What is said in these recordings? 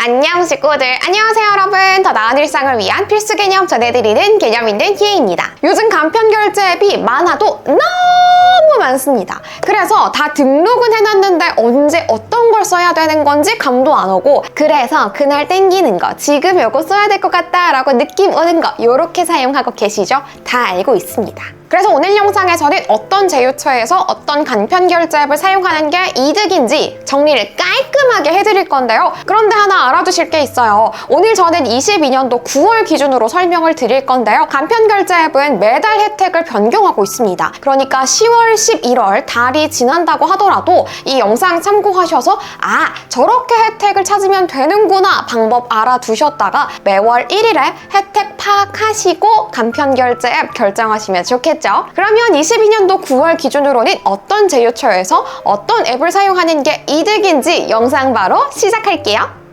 안녕 식구들. 안녕하세요 여러분. 더 나은 일상을 위한 필수 개념 전해드리는 개념인된 희애입니다. 요즘 간편 결제 앱이 많아도 너무 많습니다. 그래서 다 등록은 해놨는데 언제 어떤 걸 써야 되는 건지 감도 안 오고 그래서 그날 땡기는 거 지금 요거 써야 될 것 같다 라고 느낌 오는 거 요렇게 사용하고 계시죠? 다 알고 있습니다 그래서 오늘 영상에서는 어떤 제휴처에서 어떤 간편 결제 앱을 사용하는 게 이득인지 정리를 깔끔하게 해드릴 건데요. 그런데 하나 알아두실 게 있어요. 오늘 저는 22년도 9월 기준으로 설명을 드릴 건데요. 간편 결제 앱은 매달 혜택을 변경하고 있습니다. 그러니까 10월, 11월 달이 지난다고 하더라도 이 영상 참고하셔서 아 저렇게 혜택을 찾으면 되는구나 방법 알아두셨다가 매월 1일에 혜택 파악하시고 간편 결제 앱 결정하시면 좋겠 죠. 그러면 22년도 9월 기준으로는 어떤 제휴처에서 어떤 앱을 사용하는 게 이득인지 영상 바로 시작할게요.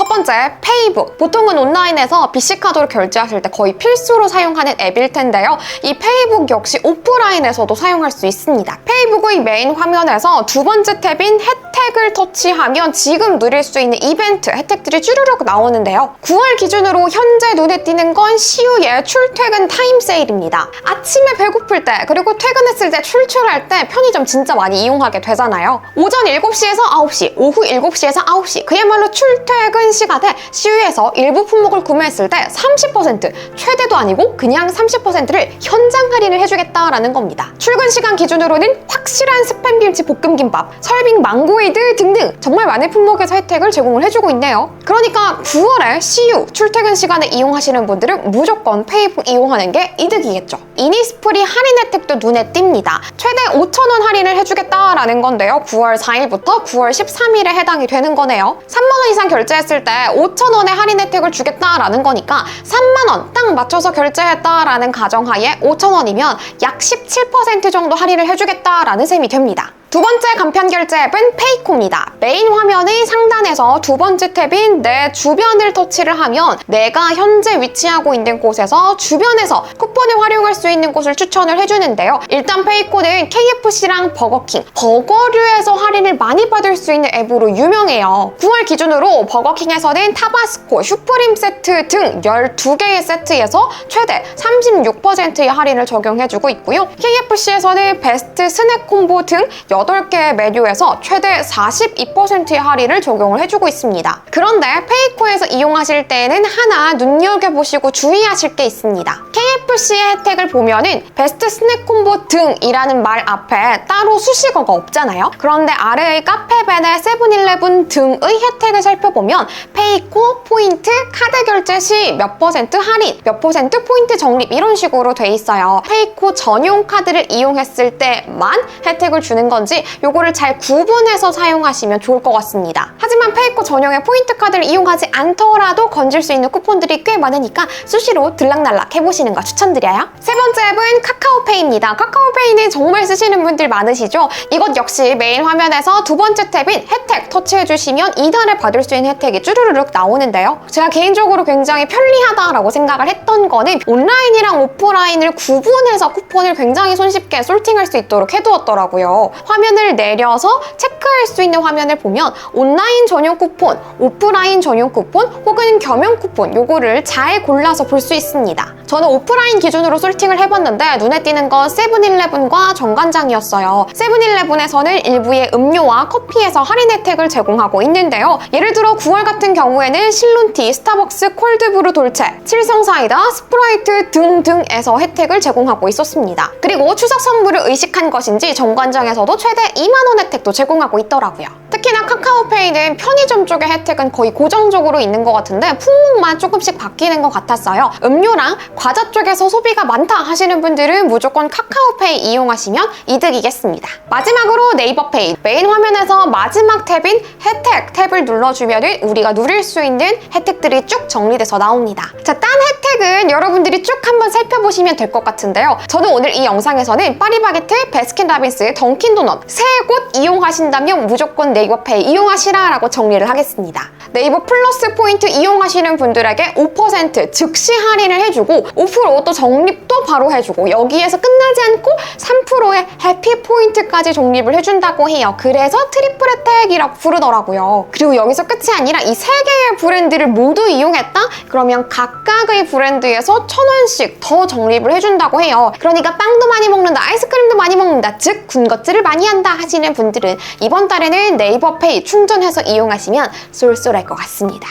첫 번째, 페이북. 보통은 온라인에서 BC카드로 결제하실 때 거의 필수로 사용하는 앱일 텐데요. 이 페이북 역시 오프라인에서도 사용할 수 있습니다. 페이북의 메인 화면에서 두 번째 탭인 혜택을 터치하면 지금 누릴 수 있는 이벤트 혜택들이 쭈르륵 나오는데요. 9월 기준으로 현재 눈에 띄는 건 시우의 출퇴근 타임 세일입니다. 아침에 배고플 때 그리고 퇴근했을 때 출출할 때 편의점 진짜 많이 이용하게 되잖아요. 오전 7시에서 9시, 오후 7시에서 9시 그야말로 출퇴근 시간에 시우에서 일부 품목을 구매했을 때 30% 최대도 아니고 그냥 30%를 현장 할인을 해주겠다라는 겁니다. 출근 시간 기준으로는 확실한 스팸 김치 볶음 김밥, 설빙 망고에 이드 등등 정말 많은 품목에서 혜택을 제공을 해주고 있네요. 그러니까 9월에 CU 출퇴근 시간에 이용하시는 분들은 무조건 페이북 이용하는 게 이득이겠죠. 이니스프리 할인 혜택도 눈에 띕니다. 최대 5,000원 할인을 해주겠다라는 건데요. 9월 4일부터 9월 13일에 해당이 되는 거네요. 3만원 이상 결제했을 때 5,000원의 할인 혜택을 주겠다라는 거니까 3만원 딱 맞춰서 결제했다라는 가정하에 5,000원이면 약 17% 정도 할인을 해주겠다라는 셈이 됩니다. 두 번째 간편 결제 앱은 페이코입니다. 메인 화면의 상단에서 두 번째 탭인 내 주변을 터치를 하면 내가 현재 위치하고 있는 곳에서 주변에서 쿠폰을 활용할 수 있는 곳을 추천을 해주는데요. 일단 페이코는 KFC랑 버거킹, 버거류에서 할인을 많이 받을 수 있는 앱으로 유명해요. 9월 기준으로 버거킹에서는 타바스코, 슈프림 세트 등 12개의 세트에서 최대 36%의 할인을 적용해주고 있고요. KFC에서는 베스트 스낵 콤보 등 8개의 메뉴에서 최대 42%의 할인을 적용을 해주고 있습니다. 그런데 페이코에서 이용하실 때에는 하나 눈여겨보시고 주의하실 게 있습니다. KFC의 혜택을 보면은 베스트 스낵 콤보 등이라는 말 앞에 따로 수식어가 없잖아요. 그런데 아래의 카페벤의 세븐일레븐 등의 혜택을 살펴보면 페이코, 포인트, 카드 결제 시 몇 퍼센트 할인, 몇 퍼센트 포인트 적립 이런 식으로 돼 있어요. 페이코 전용 카드를 이용했을 때만 혜택을 주는 건지 요거를 잘 구분해서 사용하시면 좋을 것 같습니다. 하지만 페이코 전용의 포인트 카드를 이용하지 않더라도 건질 수 있는 쿠폰들이 꽤 많으니까 수시로 들락날락 해보시는 거 추천드려요. 세 번째 앱은 카카오페이입니다. 카카오페이는 정말 쓰시는 분들 많으시죠? 이것 역시 메인 화면에서 두 번째 탭인 혜택 터치해주시면 이달에 받을 수 있는 혜택이 쭈르르륵 나오는데요. 제가 개인적으로 굉장히 편리하다라고 생각을 했던 거는 온라인이랑 오프라인을 구분해서 쿠폰을 굉장히 손쉽게 솔팅할 수 있도록 해두었더라고요. 화면을 내려서 체크할 수 있는 화면을 보면 온라인 전용 쿠폰, 오프라인 전용 쿠폰 혹은 겸용 쿠폰 요거를 잘 골라서 볼 수 있습니다. 저는 오프라인 기준으로 솔팅을 해봤는데 눈에 띄는 건 세븐일레븐과 정관장이었어요. 세븐일레븐에서는 일부의 음료와 커피에서 할인 혜택을 제공하고 있는데요. 예를 들어 9월 같은 경우에는 실론티, 스타벅스, 콜드브루 돌체, 칠성사이다, 스프라이트 등등에서 혜택을 제공하고 있었습니다. 그리고 추석 선물을 의식한 것인지 정관장에서도 최대 2만원 혜택도 제공하고 있더라고요. 특히나 카카오페이는 편의점 쪽의 혜택은 거의 고정적으로 있는 것 같은데 품목만 조금씩 바뀌는 것 같았어요. 음료랑 과자 쪽에서 소비가 많다 하시는 분들은 무조건 카카오페이 이용하시면 이득이겠습니다. 마지막으로 네이버페이 메인 화면에서 마지막 탭인 혜택 탭을 눌러주면 우리가 누릴 수 있는 혜택들이 쭉 정리돼서 나옵니다. 자, 딴 혜택은 여러분들이 쭉 한번 살펴보시면 될 것 같은데요. 저는 오늘 이 영상에서는 파리바게트, 베스킨라빈스, 던킨도넛 세 곳 이용하신다면 무조건 페이 이용하시라라고 정리를 하겠습니다. 네이버 플러스 포인트 이용하시는 분들에게 5% 즉시 할인을 해주고 5%또 적립도 바로 해주고 여기에서 끝나지 않고 3%의 해피 포인트까지 적립을 해준다고 해요. 그래서 트리플 혜택이라고 부르더라고요. 그리고 여기서 끝이 아니라 이 세 개의 브랜드를 모두 이용했다? 그러면 각각의 브랜드에서 천 원씩 더 적립을 해준다고 해요. 그러니까 빵도 많이 먹는다, 아이스크림도 많이 먹는다, 즉 군것질을 많이 한다 하시는 분들은 이번 달에는 네이버 페이 충전해서 이용하시면 쏠쏠 할 것 같습니다.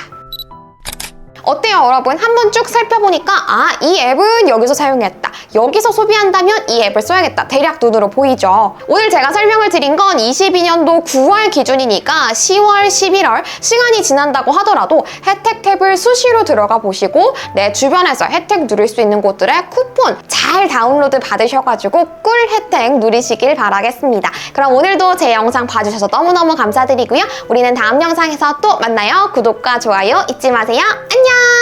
어때요, 여러분? 한번 쭉 살펴보니까 아, 이 앱은 여기서 사용했다. 여기서 소비한다면 이 앱을 써야겠다. 대략 눈으로 보이죠? 오늘 제가 설명을 드린 건 22년도 9월 기준이니까 10월, 11월 시간이 지난다고 하더라도 혜택 탭을 수시로 들어가 보시고 내 주변에서 혜택 누릴 수 있는 곳들의 쿠폰 잘 다운로드 받으셔가지고 꿀 혜택 누리시길 바라겠습니다. 그럼 오늘도 제 영상 봐주셔서 너무너무 감사드리고요. 우리는 다음 영상에서 또 만나요. 구독과 좋아요 잊지 마세요. 안녕!